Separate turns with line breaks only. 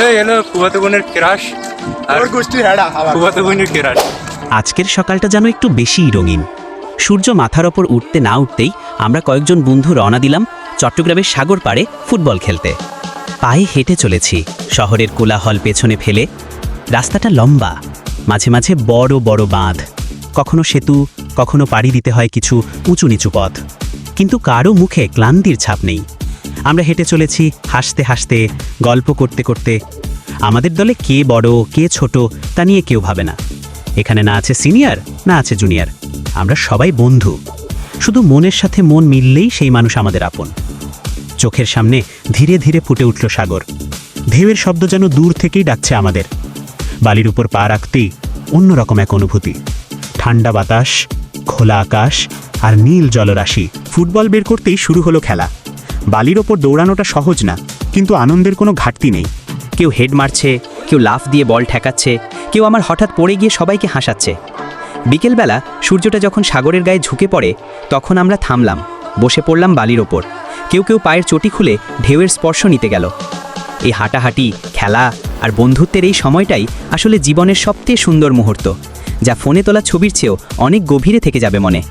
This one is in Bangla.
এই হলো কুয়াতো বোনের ক্রাশ আর
গোষ্ঠী হেডা
কুয়াতো বোনের ক্রাশ।
আজকের সকালটা যেন একটু বেশিই রঙিন। সূর্য মাথার ওপর উঠতে না উঠতেই আমরা কয়েকজন বন্ধু রওনা দিলাম চট্টগ্রামের সাগর পাড়ে ফুটবল খেলতে। পায়ে হেঁটে চলেছি শহরের কোলাহল পেছনে ফেলে। রাস্তাটা লম্বা মাঝে মাঝে বড় বড় বাঁধ। কখনো সেতু কখনো পাড়ি দিতে হয় কিছু উঁচু নিচু পথ। কিন্তু কারও মুখে ক্লান্তির ছাপ নেই। আমরা হেঁটে চলেছি হাসতে হাসতে, গল্প করতে করতে। আমাদের দলে কে বড়, কে ছোট, তা নিয়ে কেউ ভাবে না। এখানে না আছে সিনিয়র, না আছে জুনিয়র। আমরা সবাই বন্ধু। শুধু মনের সাথে মন মিললেই সেই মানুষ আমাদের আপন। চোখের সামনে ধীরে ধীরে ফুটে উঠল সাগর। ঢেউয়ের শব্দ যেন দূর থেকেই ডাকছে আমাদের। বালির উপর পা রাখতেই অন্যরকম এক অনুভূতি। ঠান্ডা বাতাস, খোলা আকাশ আর নীল জলরাশি। ফুটবল বের করতেই শুরু হলো খেলা। বালির ওপর দৌড়ানোটা সহজ না, কিন্তু আনন্দের কোনো ঘাটতি নেই।
কেউ হেড মারছে, কেউ লাফ দিয়ে বল ঠেকাচ্ছে, কেউ আমার হঠাৎ পড়ে গিয়ে সবাইকে হাসাচ্ছে। বিকেলবেলা সূর্যটা যখন সাগরের গায়ে ঝুঁকে পড়ে, তখন আমরা থামলাম, বসে পড়লাম বালির ওপর। কেউ কেউ পায়ের চটি খুলে ঢেউয়ের স্পর্শ নিতে গেল। এই হাঁটাহাঁটি, খেলা আর বন্ধুত্বের এই সময়টাই আসলে জীবনের সবচেয়ে সুন্দর মুহূর্ত, যা ফোনে তোলা ছবির চেয়েও অনেক গভীরে থেকে যাবে মনে।